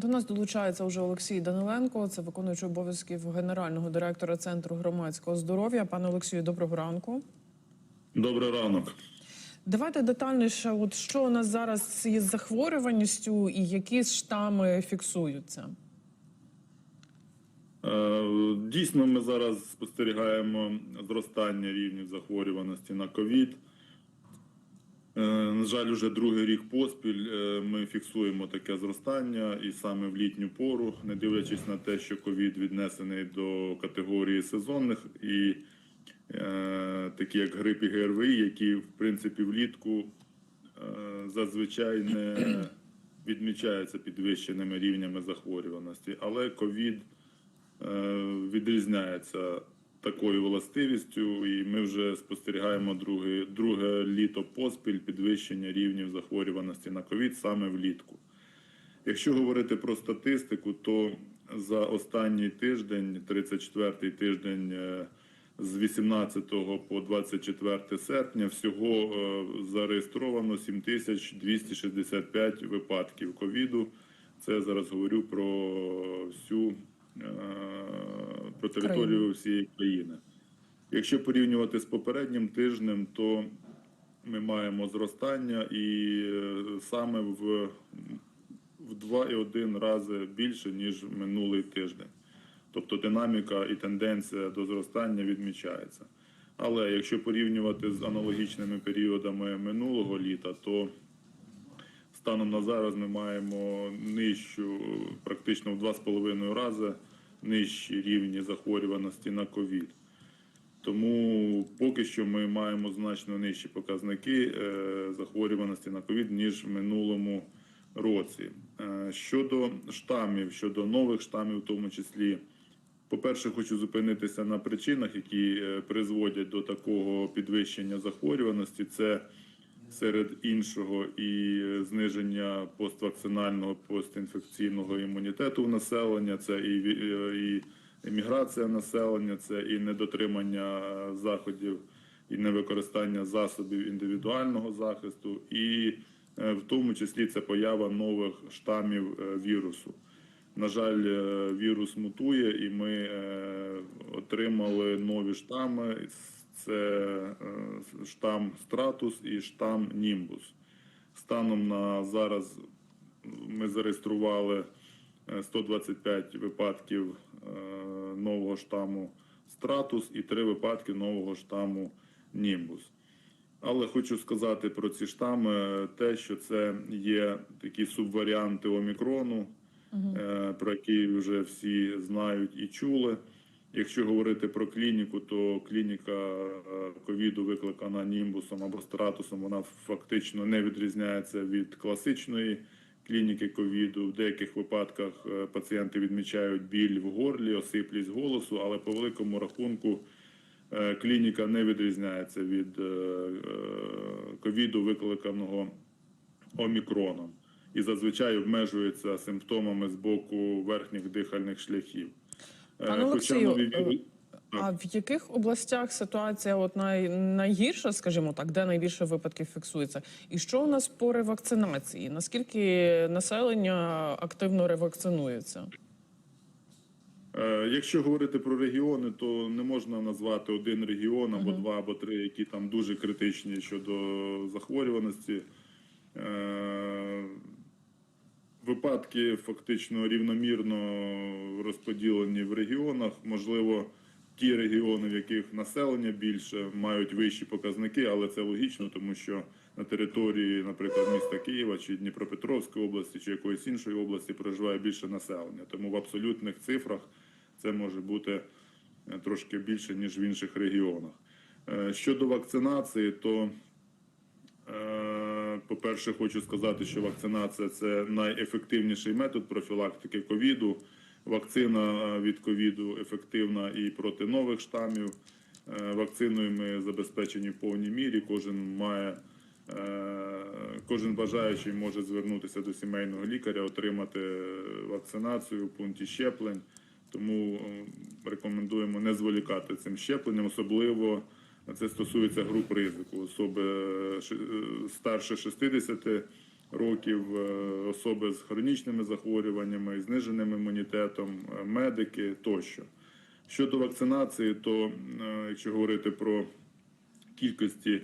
До нас долучається вже Олексій Даниленко, це виконуючий обов'язків генерального директора Центру громадського здоров'я. Пане Олексію, доброго ранку. Добрий ранок. Давайте детальніше, от що у нас зараз із захворюваністю і які штами фіксуються. Е, Дійсно, ми зараз спостерігаємо зростання рівнів захворюваності на ковід. Е, На жаль, уже другий рік поспіль е, ми фіксуємо таке зростання, і саме в літню пору, не дивлячись на те, що ковід віднесений до категорії сезонних і е, такі як грип і ГРВІ, які в принципі влітку е, зазвичай не відмічаються підвищеними рівнями захворюваності, але ковід е, відрізняється такою властивістю, і ми вже спостерігаємо друге, друге літо поспіль підвищення рівнів захворюваності на ковід саме влітку. Якщо говорити про статистику, то за останній тиждень, 34-й тиждень е, з 18 по 24 серпня, всього е, зареєстровано 7265 випадків ковіду. Це зараз говорю про всю про територію Країну. всієї країни. Якщо порівнювати з попереднім тижнем, то ми маємо зростання і е, саме в, в 2,1 рази більше, ніж минулий тиждень. Тобто динаміка і тенденція до зростання відмічається. Але якщо порівнювати з аналогічними періодами минулого літа, то станом на зараз ми маємо нижчу, практично в 2,5 рази нижчі рівні захворюваності на ковід. Тому поки що ми маємо значно нижчі показники е, захворюваності на ковід, ніж в минулому році. Е, Щодо штамів, щодо нових штамів, в тому числі, по-перше, хочу зупинитися на причинах, які е, призводять до такого підвищення захворюваності. Це серед іншого і е, зниження поствакцинального постінфекційного імунітету в населення, це і, е, і еміграція населення, це і недотримання е, заходів і невикористання засобів індивідуального захисту, і в тому числі це поява нових штамів вірусу. На жаль, вірус мутує, і ми отримали нові штами. Це е, штам Стратус і штам Німбус. Станом на зараз ми зареєстрували е, 125 випадків е, нового штаму Стратус і 3 випадки нового штаму Німбус. Але хочу сказати про ці штами те, що це є такі субваріанти омікрону, е, про які вже всі знають і чули. Якщо говорити про клініку, то клініка е, ковіду, викликана німбусом або стратусом, вона фактично не відрізняється від класичної клініки ковіду. В деяких випадках е, пацієнти відмічають біль в горлі, осиплість голосу, але по великому рахунку е, клініка не відрізняється від ковіду, викликаного омікроном, і зазвичай обмежується симптомами з боку верхніх дихальних шляхів. Е, Пане Олексію, нові е, А в яких областях ситуація от най, найгірша, скажімо так, де найбільше випадків фіксується? І що у нас по ревакцинації? Наскільки населення активно ревакцинується? Е, Якщо говорити про регіони, то не можна назвати один регіон або два, або три, які там дуже критичні щодо захворюваності. Випадки фактично рівномірно розподілені в регіонах. Можливо, ті регіони, в яких населення більше, мають вищі показники, але це логічно, тому що на території, наприклад, міста Києва чи Дніпропетровської області чи якоїсь іншої області проживає більше населення. Тому в абсолютних цифрах це може бути е, трошки більше, ніж в інших регіонах. Е, Щодо вакцинації, то Е, По-перше, хочу сказати, що вакцинація це найефективніший метод профілактики ковіду. Вакцина е, від ковіду ефективна і проти нових штамів. Е, Вакциною ми забезпечені в повній мірі. Кожен має е, кожен бажаючий може звернутися до сімейного лікаря, отримати вакцинацію в пункті щеплень. Тому рекомендуємо не зволікати цим щепленням, особливо це стосується груп ризику. Особи е, е, старше 60 років, е, особи з хронічними захворюваннями, зниженим імунітетом, медики тощо. Щодо вакцинації, то якщо говорити про кількості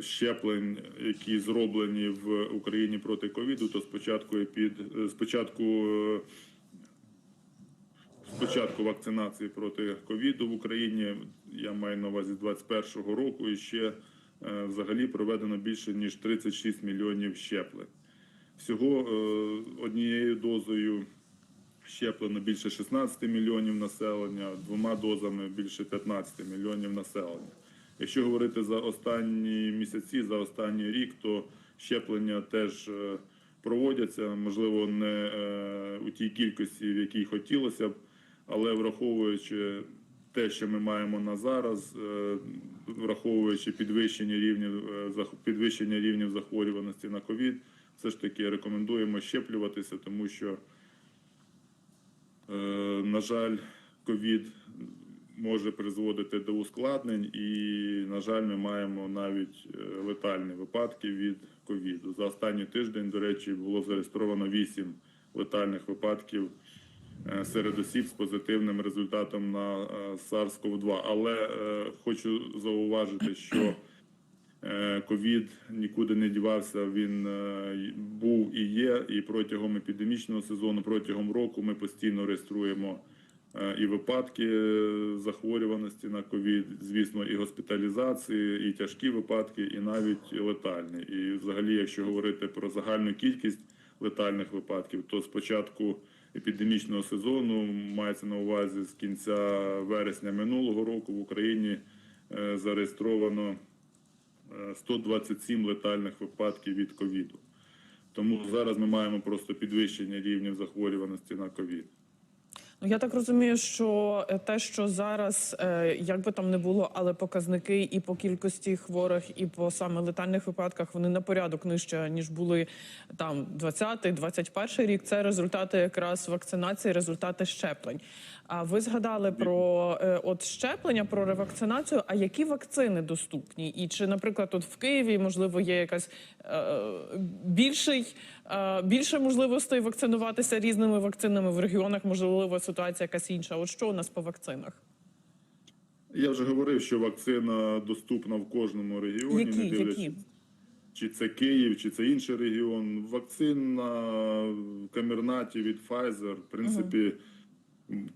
щеплень, які зроблені в Україні проти ковіду, то спочатку під спочатку. Спочатку вакцинації проти ковіду в Україні, я маю на увазі з 2021 року, і ще е, взагалі проведено більше ніж 36 мільйонів щеплень. Всього е, однією дозою щеплено більше 16 мільйонів населення, двома дозами більше 15 мільйонів населення. Якщо говорити за останні місяці, за останній рік, то щеплення теж е, проводяться, можливо, не у тій кількості, в якій хотілося б, але враховуючи те, що ми маємо на зараз, е, враховуючи підвищення рівнів е, підвищення рівнів захворюваності на ковід, все ж таки рекомендуємо щеплюватися, тому що Е, На жаль, ковід може призводити до ускладнень, і, на жаль, ми маємо навіть летальні випадки від ковіду. За останній тиждень, до речі, було зареєстровано 8 летальних випадків серед осіб з позитивним результатом на е, SARS-CoV-2. Але е, хочу зауважити, що Е, Ковід нікуди не дівався. Він е, був і є. І протягом епідемічного сезону, протягом року, ми постійно реєструємо е, і випадки е, захворюваності на ковід, звісно, і госпіталізації, і тяжкі випадки, і навіть летальні. І, взагалі, якщо говорити про загальну кількість летальних випадків, то з початку епідемічного сезону мається на увазі з кінця вересня минулого року в Україні е, зареєстровано. Е, 127 летальних випадків від ковіду. Тому зараз ми маємо просто підвищення рівнів захворюваності на ковід. Я так розумію, що е, те, що зараз, е, як би там не було, але показники і по кількості хворих, і по саме летальних випадках вони на порядок нижче ніж були там 20-21 рік. Це результати якраз вакцинації, результати щеплень. А ви згадали про е, от щеплення, про ревакцинацію. А які вакцини доступні? І чи, наприклад, от в Києві можливо є якась е, більший, е, більше можливостей вакцинуватися різними вакцинами в регіонах? Можливо, ситуація якась інша. От що у нас по вакцинах? Я вже говорив, що вакцина доступна в кожному регіоні, Які? не дивлячись, Які? чи це Київ, чи це інший регіон. Вакцина в Камернаті від Pfizer, в принципі,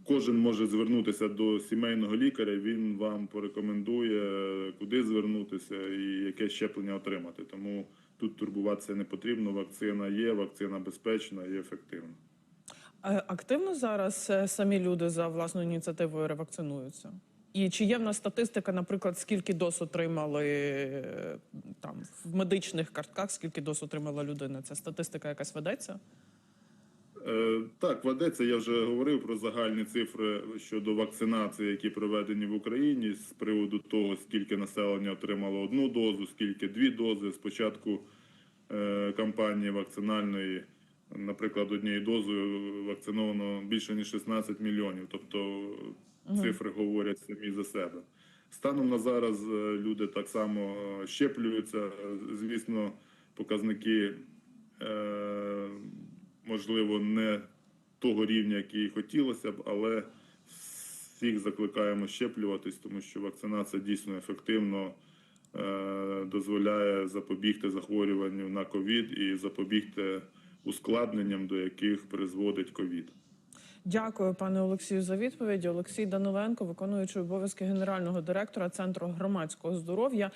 кожен може звернутися до сімейного лікаря. Він вам порекомендує, куди звернутися і яке щеплення отримати. Тому тут турбуватися не потрібно. Вакцина є, вакцина безпечна і ефективна. Активно зараз е, самі люди за власною ініціативою ревакцинуються? І чи є в нас статистика, наприклад, скільки доз отримали е, там в медичних картках, скільки доз отримала людина? Ця статистика якась ведеться? Е, Так, ведеться. Я вже говорив про загальні цифри щодо вакцинації, які проведені в Україні з приводу того, скільки населення отримало одну дозу, скільки дві дози. Спочатку е, кампанії вакцинальної, наприклад, однією дозою вакциновано більше ніж 16 мільйонів. Тобто цифри говорять самі за себе. Станом на зараз е, люди так само е, щеплюються. Звісно, показники е, можливо не того рівня, який хотілося б, але всіх закликаємо щеплюватись, тому що вакцинація дійсно ефективно дозволяє запобігти захворюванню на ковід і запобігти ускладненням, до яких призводить ковід. Дякую, пане Олексію, за відповіді. Олексій Даниленко, виконуючий обов'язки генерального директора Центру громадського здоров'я.